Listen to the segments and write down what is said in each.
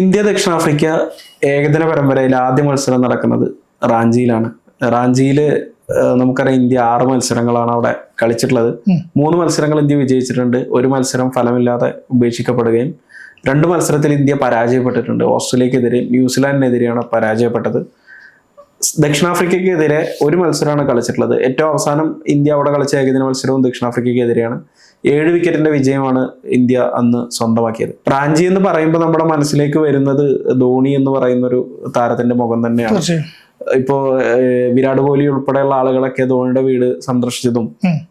India ദക്ഷിണാഫ്രിക്ക ഏകദിന പരമ്പരയിൽ ആദ്യ മത്സരം നടക്കുന്നത് റാഞ്ചിയിലാണ്. റാഞ്ചിയിൽ നമുക്കറിയാം ഇന്ത്യ ആറ് മത്സരങ്ങളാണ് അവിടെ കളിച്ചിട്ടുള്ളത്. മൂന്ന് മത്സരങ്ങൾ ഇന്ത്യ വിജയിച്ചിട്ടുണ്ട്. ഒരു മത്സരം ഫലമില്ലാതെ ഉപേക്ഷിക്കപ്പെടുകയും രണ്ട് മത്സരത്തിൽ ഇന്ത്യ പരാജയപ്പെട്ടിട്ടുണ്ട്. ഓസ്ട്രേലിയക്കെതിരെ ന്യൂസിലാൻഡിനെതിരെയാണ് പരാജയപ്പെട്ടത്. ദക്ഷിണാഫ്രിക്കയ്ക്കെതിരെ ഒരു മത്സരമാണ് കളിച്ചിട്ടുള്ളത്. ഏറ്റവും അവസാനം ഇന്ത്യ അവിടെ കളിച്ച ഏകദിന മത്സരവും ദക്ഷിണാഫ്രിക്കയ്ക്കെതിരെയാണ് ഏഴ് വിക്കറ്റിന്റെ വിജയമാണ് ഇന്ത്യ അന്ന് സ്വന്തമാക്കിയത്. റാഞ്ചി എന്ന് പറയുമ്പോൾ നമ്മുടെ മനസ്സിലേക്ക് വരുന്നത് ധോണി എന്ന് പറയുന്ന ഒരു താരത്തിന്റെ മുഖം തന്നെയാണ്. ഇപ്പോ വിരാട് കോഹ്ലി ഉൾപ്പെടെയുള്ള ആളുകളൊക്കെ ധോണിയുടെ വീട് സന്ദർശിച്ചതും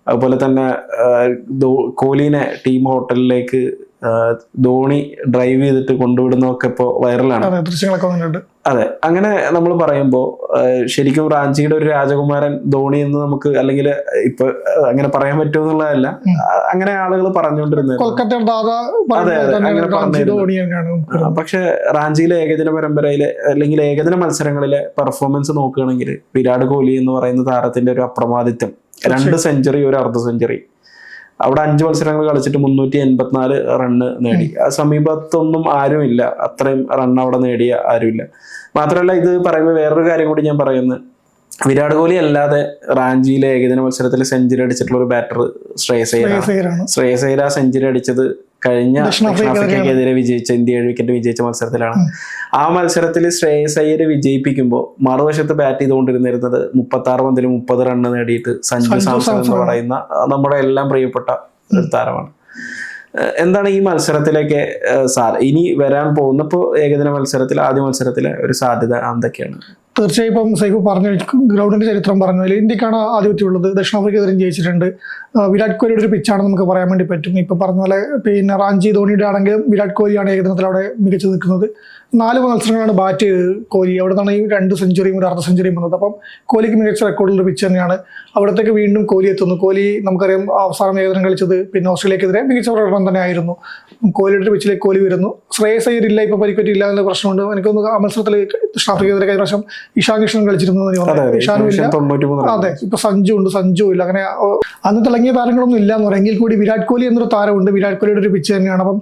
അതുപോലെ തന്നെ കോഹ്ലിനെ ടീം ഹോട്ടലിലേക്ക് ധോണി ഡ്രൈവ് ചെയ്തിട്ട് കൊണ്ടുവിടുന്നതൊക്കെ ഇപ്പോ വൈറലാണ്. ദൃശ്യങ്ങളൊക്കെ അതെ അങ്ങനെ നമ്മൾ പറയുമ്പോൾ ശരിക്കും റാഞ്ചിയുടെ ഒരു രാജകുമാരൻ ധോണി എന്ന് നമുക്ക് അല്ലെങ്കിൽ ഇപ്പൊ അങ്ങനെ പറയാൻ പറ്റുമോ എന്നുള്ളതല്ല. അങ്ങനെ ആളുകൾ പറഞ്ഞുകൊണ്ടിരുന്നത് പക്ഷെ റാഞ്ചിയിലെ ഏകദിന പരമ്പരയിലെ അല്ലെങ്കിൽ ഏകദിന മത്സരങ്ങളിലെ പെർഫോമൻസ് നോക്കുകയാണെങ്കിൽ വിരാട് കോഹ്ലി എന്ന് പറയുന്ന താരത്തിന്റെ ഒരു അപ്രമാദിത്വം. രണ്ട് സെഞ്ചുറി ഒരു അർദ്ധ സെഞ്ചുറി അവിടെ അഞ്ച് മത്സരങ്ങൾ കളിച്ചിട്ട് മുന്നൂറ്റി എൺപത്തിനാല് റണ്ണ് നേടി. ആ സമീപത്തൊന്നും ആരുമില്ല. അത്രയും റൺ അവിടെ നേടിയ ആരുമില്ല. മാത്രമല്ല ഇത് പറയുമ്പോൾ വേറൊരു കാര്യം കൂടി ഞാൻ പറയുന്നത് വിരാട് കോഹ്ലി അല്ലാതെ റാഞ്ചിയിലെ ഏകദിന മത്സരത്തിൽ സെഞ്ചുറി അടിച്ചിട്ടുള്ള ഒരു ബാറ്റർ ശ്രേയസ് ശ്രേയസൈര ശ്രേയസ് സെഞ്ചുറി അടിച്ചത് കഴിഞ്ഞ ദക്ഷിണാഫ്രിക്കെതിരെ ദക്ഷിണാഫ്രിക്കയ്ക്കെതിരെ വിജയിച്ച ഇന്ത്യ ഏഴ് വിക്കറ്റ് വിജയിച്ച മത്സരത്തിലാണ്. ആ മത്സരത്തിൽ ശ്രേയസ് അയ്യർ വിജയിപ്പിക്കുമ്പോൾ മറുവശത്ത് ബാറ്റ് ചെയ്തുകൊണ്ടിരുന്നിരുന്നത് മുപ്പത്തി ആറ് പന്തിൽ മുപ്പത് റണ്ണ് നേടിയിട്ട് സഞ്ജു സഞ്ജു സാംസൺ എന്ന് പറയുന്ന നമ്മുടെ എല്ലാം പ്രിയപ്പെട്ട ഒരു താരമാണ്. എന്താണ് ഈ മത്സരത്തിലേക്ക് സാർ ഇനി വരാൻ പോകുന്നപ്പോൾ ഏകദിന മത്സരത്തിൽ ആദ്യ മത്സരത്തിലെ ഒരു സാധ്യത എന്തൊക്കെയാണ്? തീർച്ചയായും ഇപ്പം സൈഫ് പറഞ്ഞു ഗ്രൗണ്ടിന്റെ ചരിത്രം പറഞ്ഞു. അതിൽ ഇന്ത്യക്കാണ് ആധിപത്യമുള്ളത്. ദക്ഷിണാഫ്രിക്കെതിരെ ജയിച്ചിട്ടുണ്ട്. വിരാട് കോഹ്ലിയുടെ ഒരു പിച്ചാണ് നമുക്ക് പറയാൻ വേണ്ടി പറ്റും. ഇപ്പൊ പറഞ്ഞ പോലെ പിന്നെ റാഞ്ചി ധോണിയുടെ ആണെങ്കിലും വിരാട് കോഹ്ലിയാണ് ഏകദിനത്തിൽ അവിടെ മികച്ചു നിൽക്കുന്നത്. നാല് മത്സരങ്ങളാണ് ബാറ്റ് ചെയ്തത് കോഹ്ലി. അവിടെ നിന്നാണ് ഈ രണ്ട് സെഞ്ചുറിയും ഒരു അർദ്ധ സെഞ്ചുറിയും വന്നത്. അപ്പം കോഹ്ലിക്ക് മികച്ച റെക്കോർഡുള്ള പിച്ച് തന്നെയാണ്. അവിടത്തേക്ക് വീണ്ടും കോഹ്ലി എത്തുന്നു. കോഹ്ലി നമുക്കറിയാം അവസാനം ഏകദിനം കളിച്ചത് പിന്നെ ഓസ്ട്രേലിയക്കെതിരെ മികച്ച പ്രകടനം തന്നെ ആയിരുന്നു കോഹ്ലിയുടെ പിച്ചിലേക്ക് കോഹ്ലി വരുന്നു. ശ്രേയസ് അയ്യർ ഇല്ല ഇപ്പൊ പരിക്കറ്റില്ല എന്നുള്ള പ്രശ്നമുണ്ട്. എനിക്കൊന്ന് ആ മത്സരത്തിൽ ദക്ഷിണാഫ്രിക്കെതിരെ കഴിഞ്ഞ പ്രാവശ്യം ഇഷാൻ കിഷൻ കളിച്ചിരുന്നു എന്ന് അതെ ഇപ്പൊ സഞ്ജു ഉണ്ട് സഞ്ജു ഇല്ല. അങ്ങനെ അന്ന് തിളങ്ങിയ താരങ്ങളൊന്നും ഇല്ല എന്ന് പറയാം കൂടി വിരാട് കോഹ്ലി എന്നൊരു താരമുണ്ട്. വിരാട് കോഹ്ലിയുടെ ഒരു പിച്ച് തന്നെയാണ്. അപ്പം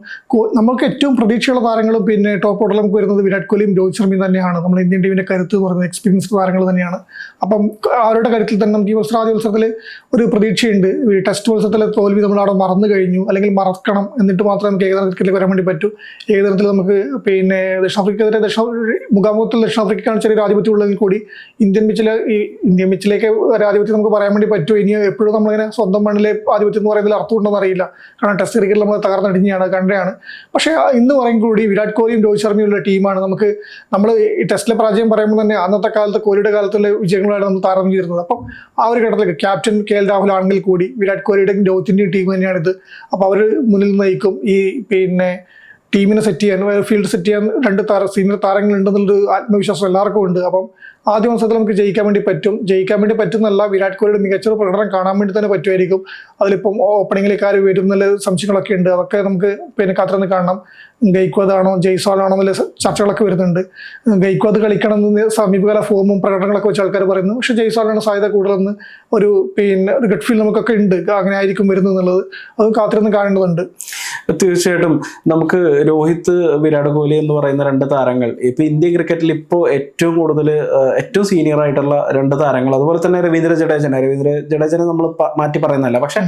നമുക്ക് ഏറ്റവും പ്രതീക്ഷയുള്ള താരങ്ങളും പിന്നെ ടോപ്പ് ഓർഡറിൽ നമുക്ക് വരുന്നത് വിരാട് കോഹ്ലിയും രോഹിത് ശർമ്മയും തന്നെയാണ്. നമ്മൾ ഇന്ത്യൻ ടീമിന്റെ കരുത്ത് എന്ന് പറയുന്നത് എക്സ്പീരിയൻസ്ഡ് താരങ്ങൾ തന്നെയാണ്. അപ്പം അവരുടെ കരുത്തിൽ തന്നെ നമുക്ക് ഈ മത്സരാദ്യ മത്സരത്തിൽ ഒരു പ്രതീക്ഷയുണ്ട്. ടെസ്റ്റ് മത്സരത്തിലെ തോൽവി നമ്മൾ അവിടെ മറന്നു കഴിഞ്ഞു. അല്ലെങ്കിൽ മറക്കണം എന്നിട്ട് മാത്രമേ നമുക്ക് ഏകദിന ക്രിക്കറ്റിൽ വരാൻ വേണ്ടി പറ്റൂ. ഏകദിനത്തിൽ നമുക്ക് പിന്നെ ദക്ഷിണാഫ്രിക്കെതിരെ ദക്ഷിണ മുഖാമുഖത്തിൽ ദക്ഷിണാഫ്രിക്കയ്ക്കാണ് ചെറിയ ആധിപത്യം ഉള്ളതെങ്കിൽ കൂടി ഇന്ത്യൻ പിച്ചിലെ ഈ ഇന്ത്യൻ വരെ ആധിപത്യം നമുക്ക് പറയാൻ വേണ്ടി പറ്റുമോ? ഇനി എപ്പോഴും നമ്മളിങ്ങനെ സ്വന്തം മണ്ണിലെ ആധിപത്യം എന്ന് പറയുന്നതിൽ അർത്ഥമുണ്ടെന്ന് അറിയില്ല. കാരണം ടെസ്റ്റ് ക്രിക്കറ്റിൽ നമ്മൾ തകർന്നടിഞ്ഞാണ് കണ്ടയാണ് പക്ഷേ ഇന്ന് പറയും കൂടി വിരാട് കോഹ്ലിയും രോഹിത് ശർമ്മയുള്ള ടീമാണ് നമുക്ക് നമ്മൾ ഈ ടെസ്റ്റിലെ പരാജയം പറയുമ്പോൾ തന്നെ അന്നത്തെ കാലത്ത് കോഹ്ലിയുടെ കാലത്തുള്ള വിജയങ്ങളാണ് നമ്മൾ താരതമ്യം ചെയ്തിരുന്നത്. അപ്പം ആ ഒരു ഘട്ടത്തിലേക്ക് ക്യാപ്റ്റൻ കെ എൽ രാഹുൽ ആണെങ്കിൽ കൂടി വിരാട് കോഹ്ലിയുടെയും രോഹിത്തിന്റെയും ടീം തന്നെയാണിത്. അപ്പോൾ അവർ മുന്നിൽ നയിക്കും. ഈ പിന്നെ ടീമിനെ സെറ്റ് ചെയ്യാൻ ഫീൽഡ് സെറ്റ് ചെയ്യാൻ രണ്ട് താര സീനിയർ താരങ്ങളുണ്ടെന്നുള്ളൊരു ആത്മവിശ്വാസം എല്ലാവർക്കും ഉണ്ട്. അപ്പം ആദ്യ മത്സരത്തിൽ നമുക്ക് ജയിക്കാൻ വേണ്ടി പറ്റും. ജയിക്കാൻ വേണ്ടി പറ്റുന്നല്ല വിരാട് കോഹ്ലിയുടെ മികച്ചൊരു പ്രകടനം കാണാൻ വേണ്ടി തന്നെ പറ്റുമായിരിക്കും. അതിലിപ്പം ഓപ്പണിങ്ങിലേക്ക് ആര് വരും എന്നുള്ള സംശയങ്ങളൊക്കെ ഉണ്ട്. അതൊക്കെ നമുക്ക് പിന്നെ കാത്തിരുന്ന് കാണണം. ഗൈക്വാദ് ആണോ ജയ്സ്വാൾ ആണോ എന്നുള്ള ചർച്ചകളൊക്കെ വരുന്നുണ്ട്. ഗൈക്വാദ് കളിക്കണം എന്ന് സമീപകാല ഫോമും പ്രകടനങ്ങളൊക്കെ വെച്ച് ആൾക്കാർ പറയുന്നു. പക്ഷേ ജയ്സ്വാളിനാണ് സാധ്യത കൂടുതലെന്ന് ഒരു പിന്നെ ഒരു ഗഡ് ഫീൽ നമുക്കൊക്കെ ഉണ്ട്. അങ്ങനെ ആയിരിക്കും വരുന്നത് എന്നുള്ളത്. അത് കാത്തിരുന്ന് കാണേണ്ടതുണ്ട്. തീർച്ചയായിട്ടും നമുക്ക് രോഹിത് വിരാട് കോഹ്ലി എന്ന് പറയുന്ന രണ്ട് താരങ്ങൾ ഇപ്പൊ ഇന്ത്യൻ ക്രിക്കറ്റിൽ ഇപ്പോൾ ഏറ്റവും കൂടുതൽ ഏറ്റവും സീനിയർ ആയിട്ടുള്ള രണ്ട് താരങ്ങൾ അതുപോലെ തന്നെ രവീന്ദ്ര ജഡേജന രവീന്ദ്ര ജഡേജനെ നമ്മൾ മാറ്റി പറയുന്നതല്ല. പക്ഷെ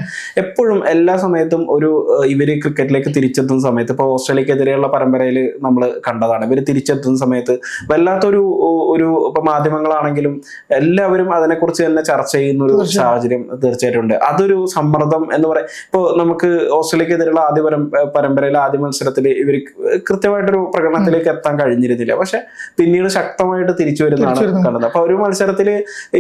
എപ്പോഴും എല്ലാ സമയത്തും ഒരു ഇവർ ക്രിക്കറ്റിലേക്ക് തിരിച്ചെത്തുന്ന സമയത്ത് ഇപ്പോൾ ഓസ്ട്രേലിയക്കെതിരെയുള്ള പരമ്പരയിൽ നമ്മൾ കണ്ടതാണ്. ഇവർ തിരിച്ചെത്തുന്ന സമയത്ത് വല്ലാത്തൊരു ഒരു ഇപ്പൊ മാധ്യമങ്ങളാണെങ്കിലും എല്ലാവരും അതിനെക്കുറിച്ച് തന്നെ ചർച്ച ചെയ്യുന്ന ഒരു സാഹചര്യം തീർച്ചയായിട്ടും ഉണ്ട് അതൊരു സമ്മർദ്ദം എന്ന് പറയാം ഇപ്പോൾ നമുക്ക് ഓസ്ട്രേലിയക്കെതിരെയുള്ള ആദ്യ പരം പരമ്പരയിലെ ആദ്യ മത്സരത്തിൽ ഇവർ കൃത്യമായിട്ടൊരു പ്രകടനത്തിലേക്ക് എത്താൻ കഴിഞ്ഞിരുന്നില്ല. പക്ഷെ പിന്നീട് ശക്തമായിട്ട് തിരിച്ചു വരുന്നതാണ്. കണ്ടത് അപ്പൊ ഒരു മത്സരത്തിൽ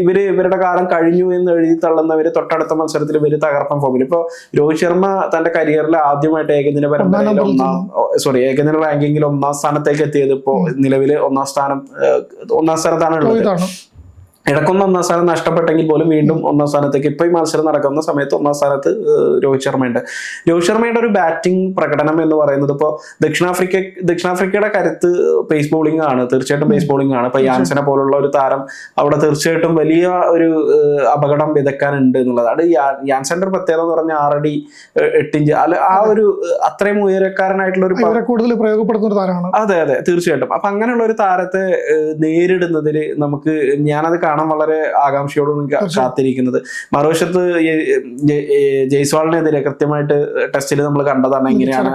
ഇവർ ഇവരുടെ കാലം കഴിഞ്ഞു എന്ന് എഴുതി തള്ളുന്നവര് തൊട്ടടുത്ത മത്സരത്തിൽ ഇവർ തകർപ്പൻ ഫോമിൽ ഇപ്പൊ രോഹിത് ശർമ്മ തന്റെ കരിയറിൽ ആദ്യമായിട്ട് ഏകദിന പരമ്പരയിൽ ഒന്നാം സോറി ഏകദിന റാങ്കിങ്ങിൽ ഒന്നാം സ്ഥാനത്തേക്ക് എത്തിയത് ഇപ്പോ നിലവിൽ ഒന്നാം സ്ഥാനം ഒന്നാം സ്ഥാനത്താണ് ഉള്ളത് ഇടക്കൊന്ന് ഒന്നാം സ്ഥാനം നഷ്ടപ്പെട്ടെങ്കിൽ പോലും വീണ്ടും ഒന്നാം സ്ഥാനത്തേക്ക്. ഇപ്പൊ ഈ മത്സരം നടക്കുന്ന സമയത്ത് ഒന്നാം സ്ഥാനത്ത് രോഹിത് ശർമ്മയുണ്ട്. രോഹിത് ശർമ്മയുടെ ഒരു ബാറ്റിംഗ് പ്രകടനം എന്ന് പറയുന്നത് ഇപ്പോൾ ദക്ഷിണാഫ്രിക്ക ദക്ഷിണാഫ്രിക്കയുടെ കരുത്ത് പേസ് ബോളിംഗ് ആണ്. തീർച്ചയായിട്ടും പേസ് ബോളിംഗ് ആണ്. ഇപ്പൊ യാൻസനെ പോലുള്ള ഒരു താരം അവിടെ തീർച്ചയായിട്ടും വലിയ ഒരു അപകടം വിതക്കാനുണ്ട് എന്നുള്ളതാണ്. യാൻസന്റെ ഒരു പ്രത്യേകത എന്ന് പറഞ്ഞാൽ ആറടി എട്ടിഞ്ച് അല്ല ആ ഒരു അത്രയും ഉയരക്കാരനായിട്ടുള്ള ഒരു കൂടുതൽ പ്രയോഗപ്പെടുത്തുന്ന താരമാണ്. അതെ അതെ. തീർച്ചയായിട്ടും. അപ്പൊ അങ്ങനെയുള്ള ഒരു താരത്തെ നേരിടുന്നതിൽ നമുക്ക് ഞാനത് കാണാൻ വളരെ ആകാംക്ഷയോടും കാത്തിരിക്കുന്നത്. മറുവശത്ത് ജയ്സ്വാളിനെതിരെ കൃത്യമായിട്ട് ടെസ്റ്റിൽ നമ്മൾ കണ്ടതാണ് എങ്ങനെയാണ്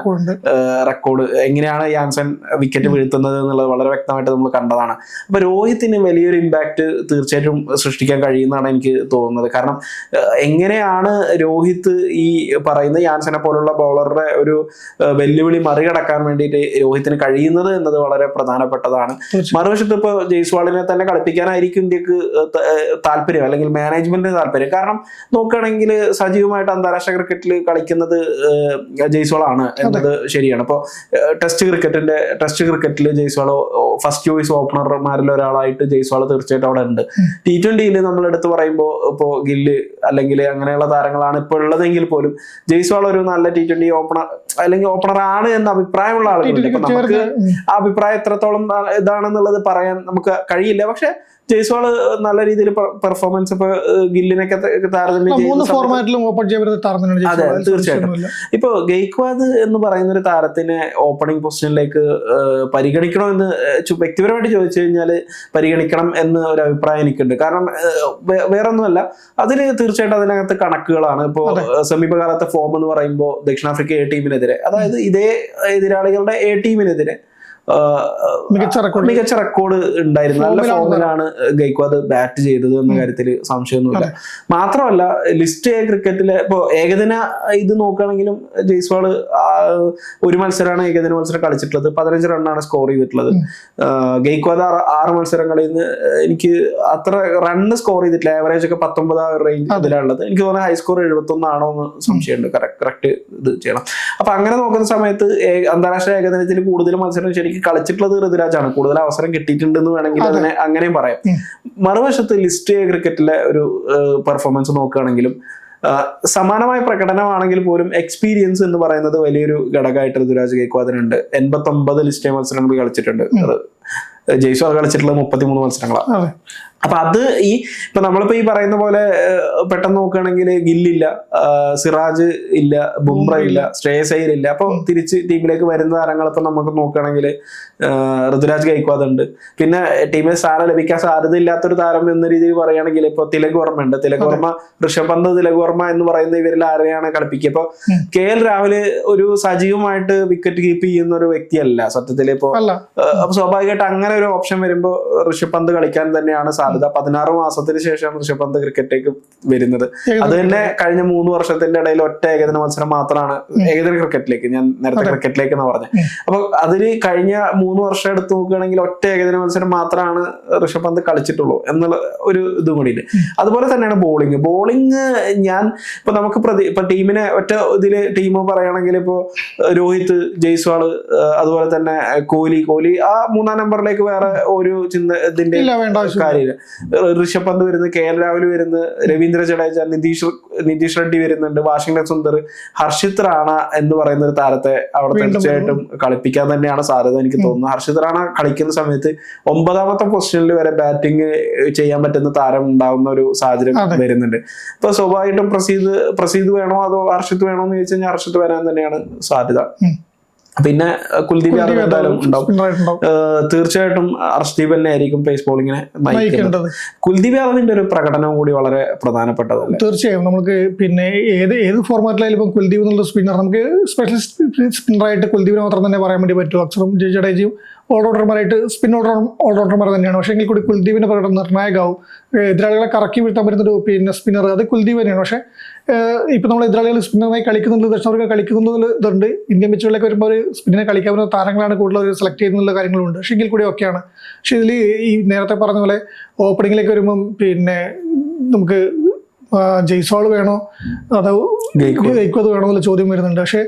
റെക്കോർഡ് എങ്ങനെയാണ് യാൻസൺ വിക്കറ്റ് വീഴ്ത്തുന്നത് എന്നുള്ളത് വളരെ വ്യക്തമായിട്ട് നമ്മൾ കണ്ടതാണ്. അപ്പൊ രോഹിത്തിന് വലിയൊരു ഇമ്പാക്ട് തീർച്ചയായിട്ടും സൃഷ്ടിക്കാൻ കഴിയുന്നതാണ് എനിക്ക് തോന്നുന്നത്. കാരണം എങ്ങനെയാണ് രോഹിത് ഈ പറയുന്ന യാൻസനെ പോലുള്ള ബൗളറുടെ ഒരു വെല്ലുവിളി മറികടക്കാൻ വേണ്ടിയിട്ട് രോഹിത്തിന് കഴിയുന്നത് എന്നത് വളരെ പ്രധാനപ്പെട്ടതാണ്. മറുവശത്ത് ഇപ്പോൾ ജയ്സ്വാളിനെ തന്നെ കളിപ്പിക്കാനായിരിക്കും ഇന്ത്യയ്ക്ക് താല്പര്യം അല്ലെങ്കിൽ മാനേജ്മെന്റിന് താല്പര്യം. കാരണം നോക്കുകയാണെങ്കിൽ സജീവമായിട്ട് അന്താരാഷ്ട്ര ക്രിക്കറ്റിൽ കളിക്കുന്നത് ജയ്സോളാണ് ജയ്സ്വാളാണ് എന്നത് ശരിയാണ്. അപ്പോൾ ടെസ്റ്റ് ക്രിക്കറ്റിന്റെ ടെസ്റ്റ് ക്രിക്കറ്റിൽ ജയ്സോളോ ഫസ്റ്റ് ചോയ്സ് ഓപ്പണർമാരിൽ ഒരാളായിട്ട് ജയ്സ്വാൾ തീർച്ചയായിട്ടും അവിടെ ഉണ്ട്. ടി ട്വന്റിയിൽ നമ്മൾ എടുത്ത് പറയുമ്പോൾ ഇപ്പോൾ ഗില്ല് അല്ലെങ്കിൽ അങ്ങനെയുള്ള താരങ്ങളാണ് ഇപ്പോൾ ഉള്ളതെങ്കിൽ പോലും ജയ്സ്വാൾ ഒരു നല്ല ടി ട്വന്റി ഓപ്പണർ അല്ലെങ്കിൽ ഓപ്പണർ ആണ് എന്ന അഭിപ്രായമുള്ള ആളുകളുണ്ട്. അപ്പൊ നമുക്ക് ആ അഭിപ്രായം എത്രത്തോളം ഇതാണെന്നുള്ളത് പറയാൻ നമുക്ക് കഴിയില്ല. പക്ഷെ ജയ്സ്വാൾ നല്ല രീതിയിൽ പെർഫോമൻസ് ഇപ്പൊ ഗില്ലിനൊക്കെ താരതമ്യം അതെ, തീർച്ചയായിട്ടും. ഇപ്പൊ ഗെയ്ക്വാദ് എന്ന് പറയുന്ന ഒരു താരത്തിനെ ഓപ്പണിംഗ് പൊസിഷനിലേക്ക് പരിഗണിക്കണം എന്ന് വ്യക്തിപരമായിട്ട് ചോദിച്ചു കഴിഞ്ഞാൽ പരിഗണിക്കണം എന്ന് ഒരു അഭിപ്രായം എനിക്കുണ്ട്. കാരണം വേറൊന്നുമല്ല. അതിന് തീർച്ചയായിട്ടും അതിനകത്ത് കണക്കുകളാണ്. ഇപ്പോൾ സമീപകാലത്തെ ഫോം എന്ന് പറയുമ്പോൾ ദക്ഷിണാഫ്രിക്ക എ ടീമിനെതിരെ അതായത് ഇതേ എതിരാളികളുടെ എ ടീമിനെതിരെ മികച്ച റെക്കോർഡ് മികച്ച റെക്കോർഡ് ഉണ്ടായിരുന്നു. നല്ല ഫോമിലാണ് ഗൈക്വാദ് ബാറ്റ് ചെയ്തത് എന്ന കാര്യത്തിൽ സംശയമൊന്നുമില്ല. മാത്രമല്ല ലിസ്റ്റ് എ ക്രിക്കറ്റിലെ ഇപ്പോൾ ഏകദിന ഇത് നോക്കുകയാണെങ്കിലും ജയ്സ്വാൾ ഒരു മത്സരമാണ് ഏകദിന മത്സരം കളിച്ചിട്ടുള്ളത്. പതിനഞ്ച് റണ്ണാണ് സ്കോർ ചെയ്തിട്ടുള്ളത്. ഗൈക്വാദ് ആറ് ആറ് മത്സരങ്ങളിൽ നിന്ന് എനിക്ക് അത്ര റണ്ണ് സ്കോർ ചെയ്തിട്ടില്ല. ആവറേജ് ഒക്കെ പത്തൊമ്പത് റേഞ്ച് അതിലാണുള്ളത് എനിക്ക് തോന്നുന്നത് ഹൈ സ്കോർ എഴുപത്തൊന്നാണോ എന്ന് സംശയമുണ്ട്. കറക്റ്റ് ഇത് ചെയ്യണം. അപ്പൊ അങ്ങനെ നോക്കുന്ന സമയത്ത് അന്താരാഷ്ട്ര ഏകദിനത്തിൽ കൂടുതൽ മത്സരം ശരിക്കും കളിച്ചിട്ടുള്ളത് ഋതുരാജാണ്. കൂടുതൽ അവസരം കിട്ടിയിട്ടുണ്ടെന്ന് വേണമെങ്കിൽ അതിനെ അങ്ങനെയും പറയാം. മറുവശത്ത് ലിസ്റ്റ് എ ക്രിക്കറ്റിലെ ഒരു പെർഫോമൻസ് നോക്കുകയാണെങ്കിലും സമാനമായ പ്രകടനമാണെങ്കിൽ പോലും എക്സ്പീരിയൻസ് എന്ന് പറയുന്നത് വലിയൊരു ഘടകമായിട്ട് ഋതുരാജ് ഗേക്വാദിനുണ്ട് എൺപത്തി ഒമ്പത് ലിസ്റ്റ് മത്സരങ്ങൾ കളിച്ചിട്ടുണ്ട്. ജയ്സ്വാൾ കളിച്ചിട്ടുള്ളത് മുപ്പത്തിമൂന്ന് മത്സരങ്ങളാണ്. അപ്പൊ അത് ഈ ഇപ്പൊ നമ്മളിപ്പോ ഈ പറയുന്ന പോലെ പെട്ടെന്ന് നോക്കുകയാണെങ്കിൽ ഗില്ലില്ല സിറാജ് ഇല്ല ബുംറ ഇല്ല ശ്രേയസ് അയ്യർ ഇല്ല. അപ്പൊ തിരിച്ച് ടീമിലേക്ക് വരുന്ന താരങ്ങൾ ഇപ്പൊ നമുക്ക് നോക്കുകയാണെങ്കിൽ ഋതുരാജ് ഗൈക്വാദ് ഉണ്ട്. പിന്നെ ടീമിൽ സ്ഥാനം ലഭിക്കാൻ സാധ്യത ഇല്ലാത്തൊരു താരം എന്ന രീതിയിൽ പറയുകയാണെങ്കിൽ ഇപ്പൊ തിലക് വർമ്മ ഉണ്ട്. തിലക് വർമ്മ ഋഷഭ് പന്ത് തിലക് വർമ്മ എന്ന് പറയുന്ന ഇവരിൽ ആരെയാണ് കളിപ്പിക്കുക? ഇപ്പൊ. കെ എൽ രാഹുൽ ഒരു സജീവമായിട്ട് വിക്കറ്റ് കീപ്പ് ചെയ്യുന്ന ഒരു വ്യക്തിയല്ല സത്യത്തിൽ ഇപ്പോ സ്വാഭാവികമായിട്ട് അങ്ങനെ ഒരു ഓപ്ഷൻ വരുമ്പോൾ ഋഷഭ് പന്ത് കളിക്കാൻ തന്നെയാണ് സാധ്യത. പതിനാറ് മാസത്തിന് ശേഷം ഋഷഭ് പന്ത് ക്രിക്കറ്റിലേക്ക് വരുന്നത്. അത് തന്നെ കഴിഞ്ഞ മൂന്ന് വർഷത്തിന്റെ ഇടയിൽ ഒറ്റ ഏകദിന മത്സരം മാത്രമാണ് ഏകദിന ക്രിക്കറ്റിലേക്ക് ഞാൻ നേരത്തെ ക്രിക്കറ്റിലേക്ക് എന്ന് പറഞ്ഞത്. അപ്പൊ അതിൽ കഴിഞ്ഞ മൂന്ന് വർഷം എടുത്ത് നോക്കുകയാണെങ്കിൽ ഒറ്റ ഏകദിന മത്സരം മാത്രമാണ് ഋഷഭ് പന്ത് കളിച്ചിട്ടുള്ളൂ എന്നുള്ള ഒരു ഇതും കൂടി അതുപോലെ തന്നെയാണ് ബോളിംഗ് ബോളിംഗ് ഞാൻ ഇപ്പൊ നമുക്ക് പ്രതി ഇപ്പൊ ടീമിനെ ഒറ്റ ഇതിൽ ടീം പറയുകയാണെങ്കിൽ ഇപ്പോ രോഹിത് ജയ്സ്വാൾ അതുപോലെ തന്നെ കോഹ്ലി. കോഹ്ലി ആ മൂന്നാം നമ്പറിലേക്ക് വേറെ ഒരു ചിന്ത ഇതിന്റെ കാര്യമില്ല. ഋഷഭ് പന്ത് വരുന്നത് കെ എൽ രാഹുൽ വരുന്നത് രവീന്ദ്ര ജഡേജ നിതീഷ് നിതീഷ് റെഡ്ഡി വരുന്നുണ്ട് വാഷിംഗ്ടൺ സുന്ദർ ഹർഷിത് റാണ എന്ന് പറയുന്ന ഒരു താരത്തെ അവിടെ തീർച്ചയായിട്ടും കളിപ്പിക്കാൻ തന്നെയാണ് സാധ്യത എനിക്ക് തോന്നുന്നത്. ഹർഷിത് റാണ കളിക്കുന്ന സമയത്ത് ഒമ്പതാമത്തെ പൊസിഷനിൽ വരെ ബാറ്റിംഗ് ചെയ്യാൻ പറ്റുന്ന താരം ഉണ്ടാവുന്ന ഒരു സാഹചര്യം വരുന്നുണ്ട്. ഇപ്പൊ സ്വാഭാവികമായിട്ടും പ്രസീദ് പ്രസീദ് വേണോ അതോ ഹർഷിത് വേണോ എന്ന് ചോദിച്ചു കഴിഞ്ഞാൽ ഹർഷിത് വരാൻ തന്നെയാണ് സാധ്യത. പിന്നെ കുൽദീപ് യാദവ് എന്തായാലും ഉണ്ടാവും. സ്പിന്നറായിട്ടുണ്ടാവും തീർച്ചയായിട്ടും അർഷ്ദീപ് തന്നെ ആയിരിക്കും പേസ് ബോളിങ്ങിനെ നയിക്കേണ്ടത്. കുൽദീപ് യാദവിന്റെ ഒരു പ്രകടനം കൂടി വളരെ പ്രധാനപ്പെട്ടതല്ലേ? തീർച്ചയായും. നമുക്ക് പിന്നെ ഏത് ഏത് ഫോർമാറ്റിലായാലും ഇപ്പം കുൽദീപ് എന്നുള്ള സ്പിന്നർ നമുക്ക് സ്പെഷ്യലിസ്റ്റ് സ്പിന്നറായിട്ട് കുൽദീപിനെ മാത്രം തന്നെ പറയാൻ വേണ്ടി പറ്റും. അക്ഷറും ജെ ജഡേജയും ഓൾറൗണ്ടർമാരായിട്ട് സ്പിൻ ഓൾ ഓൾറൗണ്ടർമാർ തന്നെയാണ്. പക്ഷേ എങ്കിൽ കൂടി കുൽദീപിന്റെ പ്രകടനം നിർണായകമാവും. എതിരാളികളെ കറക്കി വീഴ്ത്താൻ പറ്റുന്നൊരു പിന്നെ സ്പിന്നർ അത് കുൽദീപ് തന്നെയാണ്. പക്ഷേ ഇപ്പം നമ്മൾ എതിരാളികൾ സ്പിന്നറായി കളിക്കുന്നുണ്ട് ദക്ഷിണാഫ്രിക്ക കളിക്കുന്നുണ്ട് ഇതുണ്ട്. ഇന്ത്യൻ പിച്ചുകളിലേക്ക് വരുമ്പോൾ ഒരു സ്പിന്നിനെ കളിക്കാവുന്ന താരങ്ങളാണ് കൂടുതൽ അവർ സെലക്ട് ചെയ്യുന്നുള്ള കാര്യങ്ങളുണ്ട്. പക്ഷേ എങ്കിൽ കൂടി ഒക്കെയാണ് പക്ഷേ ഇതിൽ ഈ നേരത്തെ പറഞ്ഞ പോലെ ഓപ്പണിങ്ങിലേക്ക് വരുമ്പം പിന്നെ നമുക്ക് ആ, ജയ്സ്വാൾ വേണോ? അതോ ഗെയ്ക്കോ വേണോ എന്നുള്ള ചോദ്യം വരുന്നുണ്ട്. പക്ഷേ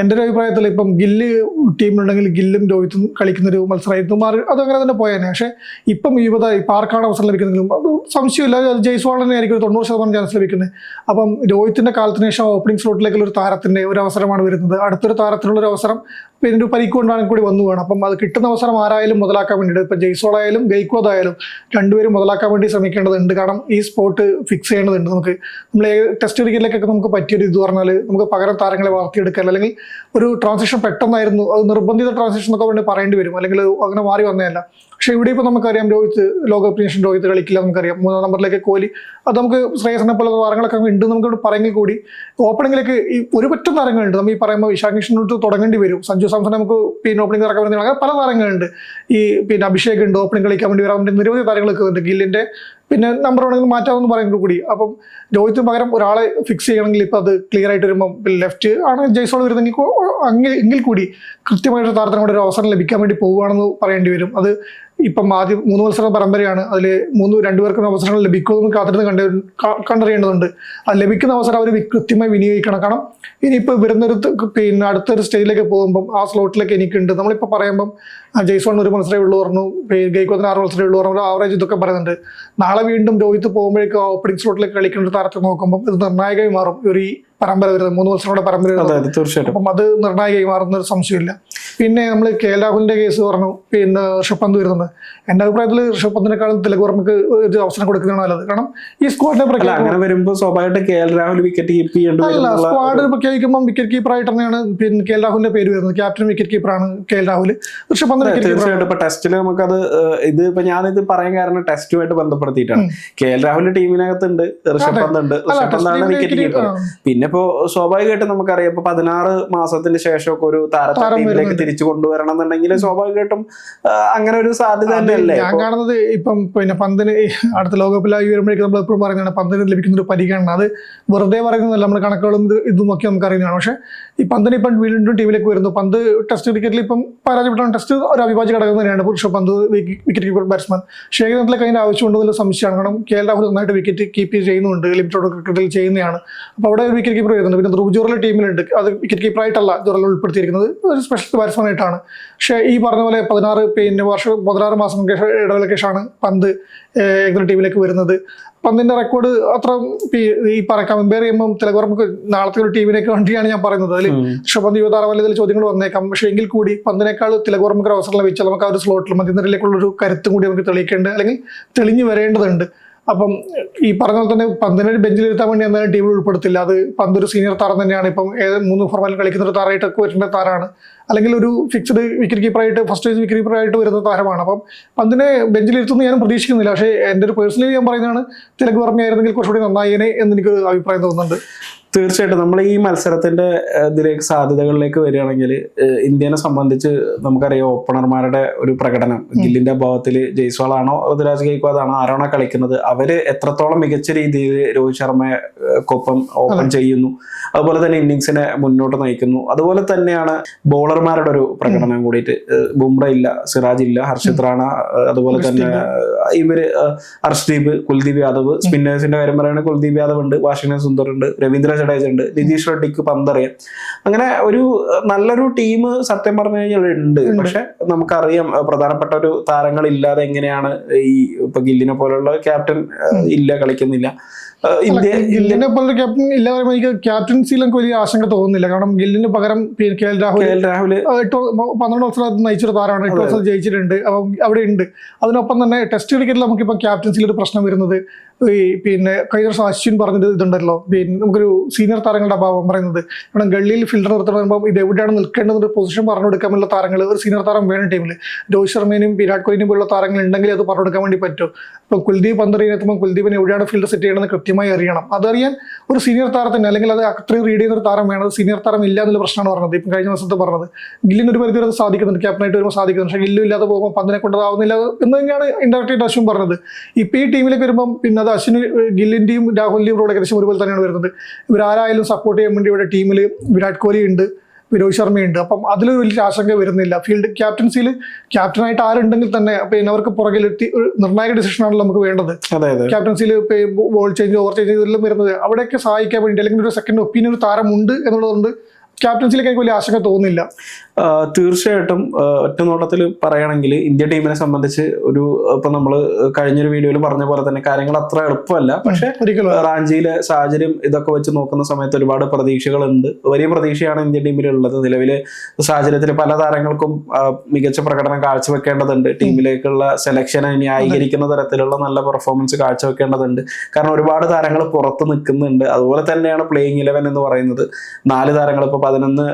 എന്റെ ഒരു അഭിപ്രായത്തിൽ ഇപ്പം ഗില്ല് ടീമിലുണ്ടെങ്കിൽ ഗില്ലും രോഹിത്തും കളിക്കുന്ന ഒരു മത്സരമായിരുന്നു മാറി അതങ്ങനെ തന്നെ പോയേനെ. പക്ഷേ ഇപ്പം യുവത ഇപ്പം ആർക്കാണ് അവസരം ലഭിക്കുന്നതെങ്കിലും അത് സംശയമില്ല. അത് തന്നെ ആയിരിക്കും ഒരു തൊണ്ണൂറ് ശതമാനം ചാൻസ് ലഭിക്കുന്നത്. അപ്പം രോഹിത്തിന്റെ കാലത്തിന് ശേഷം ഓപ്പണിംഗ് സ്ലോട്ടിലേക്കുള്ള ഒരു താരത്തിന്റെ ഒരു അവസരമാണ് വരുന്നത്. അടുത്തൊരു താരത്തിനുള്ള ഒരു അവസരം പിന്നെ ഒരു പരിക്ക് കൊണ്ടാണ് കൂടി വന്നു വേണം അപ്പം അത് കിട്ടുന്ന അവസരം ആരായാലും മുതലാക്കാൻ വേണ്ടിയിട്ട് ഇപ്പം ജയ്സോൾ ആയാലും ഗൈക്വാദ് ആയാലും രണ്ടുപേരും മുതലാക്കാൻ വേണ്ടി ശ്രമിക്കേണ്ടതുണ്ട്. കാരണം ഈ സ്പോട്ട് ഫിക്സ് ചെയ്യേണ്ടതുണ്ട് നമുക്ക് നമ്മൾ ടെസ്റ്റ് ക്രിക്കറ്റിലേക്കൊക്കെ നമുക്ക് പറ്റിയൊരു ഇത് പറഞ്ഞാൽ നമുക്ക് പകരം താരങ്ങളെ വളർത്തിയെടുക്കാൻ അല്ലെങ്കിൽ ഒരു ട്രാൻസിഷൻ പെട്ടെന്നായിരുന്നു. അത് നിർബന്ധിത ട്രാൻസിഷൻ എന്നൊക്കെ വേണ്ടി പറയേണ്ടി വരും. അല്ലെങ്കിൽ അങ്ങനെ മാറി വന്നതല്ല. പക്ഷേ ഇവിടെ ഇപ്പോൾ നമുക്കറിയാം രോഹിത് ലോകകപ്പ് നേഷൻ രോഹിത് കളിക്കില്ല നമുക്കറിയാം. മൂന്നാം നമ്പറിലേക്ക് കോഹ്ലി. അത് നമുക്ക് ശ്രേയസിനെ പോലെ താരങ്ങളൊക്കെ ഉണ്ട് നമുക്ക് ഇവിടെ പറയെങ്കിൽ കൂടി ഓപ്പണിങ്ങിലേക്ക് ഈ ഒരുപറ്റം താരങ്ങളുണ്ട്. നമ്മൾ ഈ പറയുമ്പോൾ വിശാഖ കൃഷ്ണനോട് തുടങ്ങേണ്ടി വരും. സഞ്ജു സാംസൺ നമുക്ക് പിന്നെ ഓപ്പണിംഗ് ഇറക്കാൻ അങ്ങനെ പല താരങ്ങളുണ്ട്. ഈ പിന്നെ അഭിഷേക് ഉണ്ട്. ഓപ്പണിംഗ് കളിക്കാൻ വേണ്ടി വരാൻ വേണ്ടി നിരവധി താരങ്ങളൊക്കെ ഉണ്ട്. ഗില്ലിന്റെ പിന്നെ നമ്പർ വേണമെങ്കിൽ മാറ്റാമെന്ന് പറയുന്നത് കൂടി. അപ്പം രോഹിത്തിന് പകരം ഒരാളെ ഫിക്സ് ചെയ്യണമെങ്കിൽ ഇപ്പം അത് ക്ലിയർ ആയിട്ട് വരുമ്പോൾ ലെഫ്റ്റ് ആണ് ജയ്സോൾ വരുന്നെങ്കിൽ അങ്ങനെ അങ്ങ് എങ്കിൽ കൂടി കൃത്യമായിട്ട് താരത്തിനോട് ഒരു അവസരം ലഭിക്കാൻ വേണ്ടി പോവുകയാണെന്ന് പറയേണ്ടി വരും. അത് ഇപ്പം ആദ്യം മൂന്ന് മത്സര പരമ്പരയാണ്. അതിൽ മൂന്ന് രണ്ടുപേർക്കും അവസരങ്ങൾ ലഭിക്കുമെന്ന് കാത്തിരുന്ന് കണ്ട കണ്ടറിയേണ്ടതുണ്ട്. അത് ലഭിക്കുന്ന അവസരം അവർ കൃത്യമായി വിനിയോഗിക്കണം. കാരണം ഇനിയിപ്പോൾ വരുന്നൊരു പിന്നെ അടുത്തൊരു സ്റ്റേജിലേക്ക് പോകുമ്പം ആ സ്ലോട്ടിലേക്ക് എനിക്കുണ്ട്. നമ്മളിപ്പോൾ പറയുമ്പം ജയ്സോൺ ഒരു മത്സരമേ ഉള്ളൂ പറഞ്ഞു. ഗൈക്കോത്തിന് ആറ് മത്സരമേ ഉള്ളൂ പറഞ്ഞു ആവറേജ് ഇതൊക്കെ പറയുന്നുണ്ട്. നാളെ വീണ്ടും രോഹിത് പോകുമ്പോഴേക്കും ഓപ്പണിംഗ് സ്ലോട്ടിലേക്ക് കളിക്കേണ്ട താരത്തെ നോക്കുമ്പോൾ ഇത് നിർണായകമായി മാറും. ഒരു പരമ്പര വരുന്നത് മൂന്ന് മത്സരങ്ങളുടെ പരമ്പര വരുന്നത്. തീർച്ചയായിട്ടും. അപ്പം അത് നിർണായകമായി മാറുന്ന ഒരു സംശയമില്ല. പിന്നെ നമ്മൾ കെ എൽ രാഹുലിന്റെ കേസ് പറഞ്ഞു പിന്നെ ഋഷഭ് പന്ത് വരുന്നത് എന്റെ അഭിപ്രായത്തിൽ ഋഷഭ് പന്തിനേക്കാളും തിലക് വർമ്മക്ക് ഒരു അവസരം കൊടുക്കുന്നതാണ് നല്ലത്. കാരണം ഈ സ്ക്വാഡിനെ അങ്ങനെ വരുമ്പോൾ സ്വാഭാവികമായിട്ട് K L Rahul wicket keep ചെയ്യേണ്ടി അല്ല സ്ക്വാഡ് പ്രഖ്യാപിക്കുമ്പോൾ വിക്കറ്റ് കീപ്പർ കീപ്പറായിട്ട് തന്നെയാണ് പിന്നെ കെ എൽ രാഹുലിന്റെ പേര് വരുന്നത്. ക്യാപ്റ്റൻ വിക്കറ്റ് കീപ്പറാണ് കെ എൽ രാഹുൽ ഋഷഭ് പന്ത് തീർച്ചയായിട്ടും. ഇപ്പൊ ടെസ്റ്റിൽ നമുക്കത് ഇത് ഇപ്പൊ ഞാനിത് പറയാൻ കാരണം ടെസ്റ്റുമായിട്ട് ബന്ധപ്പെടുത്തിയിട്ടാണ്. കെ എൽ രാഹുൽ ടീമിനകത്തുണ്ട് ഋഷഭ് പന്ത് ഉണ്ട് ഋഷഭ് പന്താണ് ടെസ്റ്റ് വിക്കറ്റ് കീപ്പർ പിന്നെ ഇപ്പോ സ്വാഭാവികമായിട്ടും നമുക്കറിയാം ഇപ്പൊ പതിനാറ് മാസത്തിന് ശേഷമൊക്കെ ഒരു താരത്തിലേക്ക് തിരിച്ചു കൊണ്ടുവരണം എന്നുണ്ടെങ്കിൽ സ്വാഭാവികമായിട്ടും അങ്ങനെ ഒരു സാധ്യത തന്നെയല്ലേ ഞാൻ കാണുന്നത് ഇപ്പം പിന്നെ പന്തിന് അടുത്ത ലോകകപ്പിലായി വരുമ്പോഴേക്കും നമ്മൾ എപ്പോഴും പറയുന്നതാണ് പന്തിന് ലഭിക്കുന്ന ഒരു പരിഗണന. അത് വെറുതെ പറയുന്നതല്ല നമ്മൾ കണക്കുകളും ഒക്കെ നമുക്ക് അറിയുന്നതാണ്. പക്ഷേ ഈ പന്തിന് ഇപ്പം വീണ്ടും ടീമിലേക്ക് വരുന്നു. പന്ത് ടെസ്റ്റ് ക്രിക്കറ്റിൽ ഇപ്പം പരാജയപ്പെട്ടാണ്. ടെസ്റ്റ് ഒരു അവിഭാജ്യ ഘടകം തന്നെയാണ്. പുരുഷ പന്ത് വിക്കറ്റ് കീപ്പർ ബാറ്റ്സ്മാൻ ഏകദിനത്തിലേക്ക് അതിന്റെ ആവശ്യമുണ്ടെന്നുള്ള സംശയമാണ്. കാരണം കെ എൽ രാഹുൽ നന്നായിട്ട് വിക്കറ്റ് കീപ്പ് ചെയ്യുന്നുണ്ട്. ലിമിറ്റഡ് ക്രിക്കറ്റിൽ ചെയ്യുന്നതാണ്. അപ്പോൾ അവിടെ ഒരു വിക്കറ്റ് കീപ്പർ വരുന്നുണ്ട് പിന്നെ ധ്രുവ് ജോറിലെ ടീമിലുണ്ട്. അത് വിക്കറ്റ് കീപ്പറായിട്ടല്ല ജോറിൽ ഉൾപ്പെടുത്തിയിരിക്കുന്നത്. ഒരു സ്പെഷ്യൽ ബാറ്റ്സ്മാൻ ആയിട്ടാണ്. പക്ഷേ ഈ പറഞ്ഞ പോലെ പതിനാറ് പിന്നെ വർഷം പതിനാറ് മാസം ഇടവേളയ്ക്ക് ശേഷമാണ് പന്ത് ഏകദിന ടീമിലേക്ക് വരുന്നത്. പന്തിന്റെ റെക്കോർഡ് അത്ര ഈ പറ കമ്പയർ ചെയ്യുമ്പോൾ തിലകവർമ്മക്ക് നാളത്തെ ഒരു ടീമിനേക്ക് വേണ്ടിയാണ് ഞാൻ പറയുന്നത്. അതിൽ ഋഷഭന്ത് യുവതാരമല്ല ഇതിൽ ചോദ്യങ്ങൾ വന്നേക്കാം. പക്ഷേ എങ്കിൽ കൂടി പന്തിനേക്കാൾ തിലകവർമ്മക്ക് ഒരു അവസരം ലഭിച്ചാൽ നമുക്ക് ആ ഒരു സ്ലോട്ടിൽ മധ്യനിരയിലേക്കുള്ള ഒരു കരുത്തും കൂടി നമുക്ക് തെളിയിക്കേണ്ടത് അല്ലെങ്കിൽ തെളിഞ്ഞു വരേണ്ടതുണ്ട്. അപ്പം ഈ പറഞ്ഞ പോലെ തന്നെ പന്തിനെ ബെഞ്ചിൽ ബെഞ്ചിലിരുത്താൻ വേണ്ടി എന്തായാലും ടീമിൽ ഉൾപ്പെടുത്തില്ല. അത് പന്തൊരു ഒരു സീനിയർ താരം തന്നെയാണ്. ഇപ്പം ഏത് മൂന്ന് ഫോർമാലിൽ കളിക്കുന്ന ഒരു താരമായിട്ടൊക്കെ വരുന്ന താരമാണ് അല്ലെങ്കിൽ ഒരു ഫിക്സ്ഡ് വിക്കറ്റ് കീപ്പറായിട്ട് ഫസ്റ്റ് വിക്കറ്റ് കീപ്പറായിട്ട് വരുന്ന താരമാണ്. അപ്പം പന്തിനെ ബെഞ്ചിലിരുത്തുന്നു ഞാൻ പ്രതീക്ഷിക്കുന്നില്ല. പക്ഷേ എന്റെ ഒരു പേഴ്സണലി ഞാൻ പറയുന്നതാണ് തിലക് വർമ്മയായിരുന്നെങ്കിൽ കുറച്ചുകൂടി നന്നായേനെ എന്ന് എനിക്ക് അഭിപ്രായം തോന്നുന്നുണ്ട്. തീർച്ചയായിട്ടും. നമ്മൾ ഈ മത്സരത്തിന്റെ ഇതിലേക്ക് സാധ്യതകളിലേക്ക് വരികയാണെങ്കിൽ ഇന്ത്യനെ സംബന്ധിച്ച് നമുക്കറിയാം ഓപ്പണർമാരുടെ ഒരു പ്രകടനം. ഗില്ലിന്റെ അഭാവത്തിൽ ജയ്സ്വാളാണോ ഋതുരാജ് ഗെയ്ക്വാദ് ആണോ ആരാണോ കളിക്കുന്നത് അവർ എത്രത്തോളം മികച്ച രീതിയിൽ രോഹിത് ശർമ്മക്കൊപ്പം ഓപ്പൺ ചെയ്യുന്നു. അതുപോലെ തന്നെ ഇന്നിങ്സിനെ മുന്നോട്ട് നയിക്കുന്നു. അതുപോലെ തന്നെയാണ് ബോളർമാരുടെ ഒരു പ്രകടനം കൂടിയിട്ട് ബുംറ ഇല്ല സിറാജ് ഇല്ല ഹർഷിത് റാണ അതുപോലെ തന്നെ ഇവർ ഹർഷ്ദീപ് കുൽദീപ് യാദവ് സ്പിന്നേഴ്സിന്റെ കാര്യം പറയുകയാണെങ്കിൽ കുൽദീപ് യാദവ് ഉണ്ട് വാഷിംഗ്ടൺ സുന്ദർ ഉണ്ട് രവീന്ദ്ര ജഡേജ ഉണ്ട് നിതീഷ് റെഡ്ഡിക്ക് പന്തറിയാം. അങ്ങനെ ഒരു നല്ലൊരു ടീം സത്യം പറഞ്ഞു കഴിഞ്ഞാൽ ഉണ്ട്. പക്ഷെ നമുക്കറിയാം പ്രധാനപ്പെട്ട ഒരു താരങ്ങൾ ഇല്ലാതെ എങ്ങനെയാണ് ഈ ഇപ്പൊ ഗില്ലിനെ പോലുള്ള ക്യാപ്റ്റൻ ഇല്ല കളിക്കുന്നില്ല. ഗില്ലിനെ പോലൊരു ക്യാപ്റ്റൻ എനിക്ക് ക്യാപ്റ്റൻസിയിൽ വലിയ ആശങ്ക തോന്നുന്നില്ല. കാരണം ഗില്ലിന് പകരം കെ എൽ രാഹുൽ രാഹുൽ എട്ട് പന്ത്രണ്ട് വർഷം നയിച്ചൊരു താരമാണ്. എട്ട് വർഷം ജയിച്ചിട്ടുണ്ട്. അപ്പം അവിടെ ഉണ്ട്. അതിനൊപ്പം തന്നെ ടെസ്റ്റ് ക്രിക്കറ്റിൽ നമുക്കിപ്പോൾ ക്യാപ്റ്റൻസിയിൽ ഒരു പ്രശ്നം വരുന്നത് ഈ പിന്നെ കഴിഞ്ഞ വർഷം അശ്വിൻ പറഞ്ഞത് ഇതുണ്ടല്ലോ. പിന്നെ നമുക്കൊരു സീനിയർ താരങ്ങളുടെ അഭാവം പറയുന്നത്. കാരണം ഗള്ളിയിൽ ഫിൽഡർ പറയുമ്പോൾ ഇത് എവിടെയാണ് ഒരു പൊസിഷൻ പറഞ്ഞു കൊടുക്കാനുള്ള താരങ്ങൾ ഒരു സീനിയർ താരം വേണം ടീമിൽ രോഹിത് ശർമ്മേനും വിരാട് കോഹ്ലിനും പോലുള്ള താരങ്ങൾ ഉണ്ടെങ്കിൽ അത് പറഞ്ഞു കൊടുക്കാൻ വേണ്ടി പറ്റും. ഇപ്പം കുൽദീപ് പന്തറിയെത്തുമ്പോൾ കുൽദീപിന് എവിടെയാണ് ഫീൽഡ് സെറ്റ് ചെയ്യണമെന്ന് കൃത്യമായി അറിയണം. അതറിയാൻ ഒരു സീനിയർ താരത്തിന് അല്ലെങ്കിൽ അത് അത്രയും റീഡ് ചെയ്യുന്ന ഒരു താരം വേണം. സീനിയർ താരം ഇല്ല എന്നുള്ള പ്രശ്നമാണ് പറഞ്ഞത്. ഇപ്പം കഴിഞ്ഞ ദിവസത്തെ പറഞ്ഞത്. ഗില്ലിന് ഒരു പരിധി വരെ സാധിക്കുന്നുണ്ട്. ക്യാപ്റ്റനായിട്ട് വരുമ്പോൾ സാധിക്കുന്നുണ്ട്. പക്ഷേ ഗില്ലും ഇല്ലാതെ പോകുമ്പോൾ പന്തിനെ കൊണ്ടതാവുന്നില്ല എന്ന് തന്നെയാണ് ഇൻഡയറക്റ്റ് ആയിട്ട് അശ്വിൻ പറഞ്ഞത്. ഇപ്പം ഈ ടീമിലേക്ക് വരുമ്പം പിന്നെ അത് അശ്വിന് ഗില്ലിന്റെയും രാഹുലിന്റെയും കൂടെ ഏകദേശം ഒരുപോലെ തന്നെയാണ് വരുന്നത്. ഇവരാരായാലും സപ്പോർട്ട് ചെയ്യാൻ വേണ്ടി ഇവിടെ ടീമിൽ വിരാട് കോഹ്ലി ഉണ്ട് രോഹിത് ശർമ്മയുണ്ട് അപ്പം അതിലൊരു വലിയ ആശങ്ക വരുന്നില്ല. ഫീൽഡ് ക്യാപ്റ്റൻസിയിൽ ക്യാപ്റ്റനായിട്ട് ആരുണ്ടെങ്കിൽ തന്നെ പിന്നെ അവർക്ക് പുറകിൽ തി- ഒരു നിർണായക ഡിസിഷൻ ആണല്ലോ നമുക്ക് വേണ്ടത്. ക്യാപ്റ്റൻസിയിൽ ബോൾ ചേഞ്ച് ഓവർ ചേഞ്ച് ഇതെല്ലാം വരുന്നത് അവിടെയൊക്കെ സഹായിക്കാൻ വേണ്ടി അല്ലെങ്കിൽ ഒരു സെക്കൻഡ് ഒപ്പീനിയൻ ഒരു താരമുണ്ട് എന്നുള്ളതുകൊണ്ട് ക്യാപ്റ്റൻസിയിലേക്ക് എനിക്ക് വലിയ ആശങ്ക തോന്നുന്നില്ല തീർച്ചയായിട്ടും ഒറ്റ നോട്ടത്തിൽ പറയുകയാണെങ്കിൽ ഇന്ത്യ ടീമിനെ സംബന്ധിച്ച് ഒരു ഇപ്പൊ നമ്മൾ കഴിഞ്ഞൊരു വീഡിയോയിൽ പറഞ്ഞ പോലെ തന്നെ കാര്യങ്ങൾ അത്ര എളുപ്പമല്ല. പക്ഷെ ഒരിക്കലും റാഞ്ചിയിലെ സാഹചര്യം ഇതൊക്കെ വെച്ച് നോക്കുന്ന സമയത്ത് ഒരുപാട് പ്രതീക്ഷകളുണ്ട്. വലിയ പ്രതീക്ഷയാണ് ഇന്ത്യൻ ടീമിലുള്ളത്. നിലവിലെ സാഹചര്യത്തിൽ പല താരങ്ങൾക്കും മികച്ച പ്രകടനം കാഴ്ചവെക്കേണ്ടതുണ്ട്. ടീമിലേക്കുള്ള സെലക്ഷൻ ന്യായീകരിക്കുന്ന തരത്തിലുള്ള നല്ല പെർഫോമൻസ് കാഴ്ചവെക്കേണ്ടതുണ്ട്. കാരണം ഒരുപാട് താരങ്ങൾ പുറത്ത് നിൽക്കുന്നുണ്ട്. അതുപോലെ തന്നെയാണ് പ്ലേയിങ് ഇലവൻ എന്ന് പറയുന്നത്. നാല് താരങ്ങൾ ഇപ്പോൾ പതിനൊന്ന്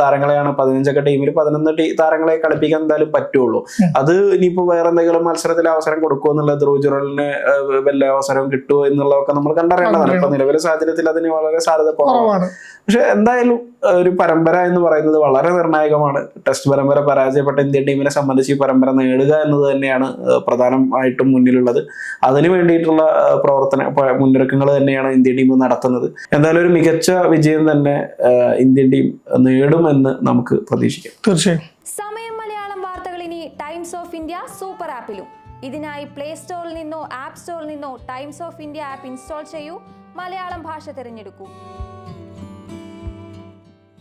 താരങ്ങളെയാണ് പതിനഞ്ചൊക്കെ ടീമിൽ പതിനൊന്ന് താരങ്ങളെ കളിപ്പിക്കാൻ എന്തായാലും പറ്റുള്ളൂ. അത് ഇനിയിപ്പോ വേറെ എന്തെങ്കിലും മത്സരത്തിൽ അവസരം കൊടുക്കുമോ എന്നുള്ള ധ്രുവജുറലിന് വല്ല അവസരം കിട്ടുമോ എന്നുള്ളതൊക്കെ നമ്മൾ കണ്ടറിയേണ്ടതാണ്. ഇപ്പൊ നിലവിലെ സാഹചര്യത്തിൽ അതിന് വളരെ സാധ്യത കുറവാണ്. പക്ഷെ എന്തായാലും ഒരു പരമ്പര എന്ന് പറയുന്നത് വളരെ നിർണായകമാണ്. ടെസ്റ്റ് പരമ്പര പരാജയപ്പെട്ട ഇന്ത്യൻ ടീമിനെ സംബന്ധിച്ച് ഈ പരമ്പര നേടുക എന്നത് തന്നെയാണ് പ്രധാനമായിട്ടും മുന്നിലുള്ളത്. അതിനു വേണ്ടിയിട്ടുള്ള പ്രവർത്തന മുന്നൊരുക്കങ്ങൾ തന്നെയാണ് ഇന്ത്യൻ ടീം നടത്തുന്നത്. എന്തായാലും ഒരു മികച്ച വിജയം തന്നെ ഇന്ത്യൻ ടീം നേടുമെന്ന് നമുക്ക് പ്രതീക്ഷിക്കാം. തീർച്ചയായും. സമയം മലയാളം വാർത്തകൾ ഇനി ടൈംസ് ഓഫ് ഇന്ത്യ സൂപ്പർ ആപ്പിലും ഇതിനായി പ്ലേ സ്റ്റോറിൽ നിന്നോ ആപ്പ് സ്റ്റോറിൽ നിന്നോ Times of India app install ചെയ്യൂ. മലയാളം ഭാഷ തിരഞ്ഞെടുക്കൂ.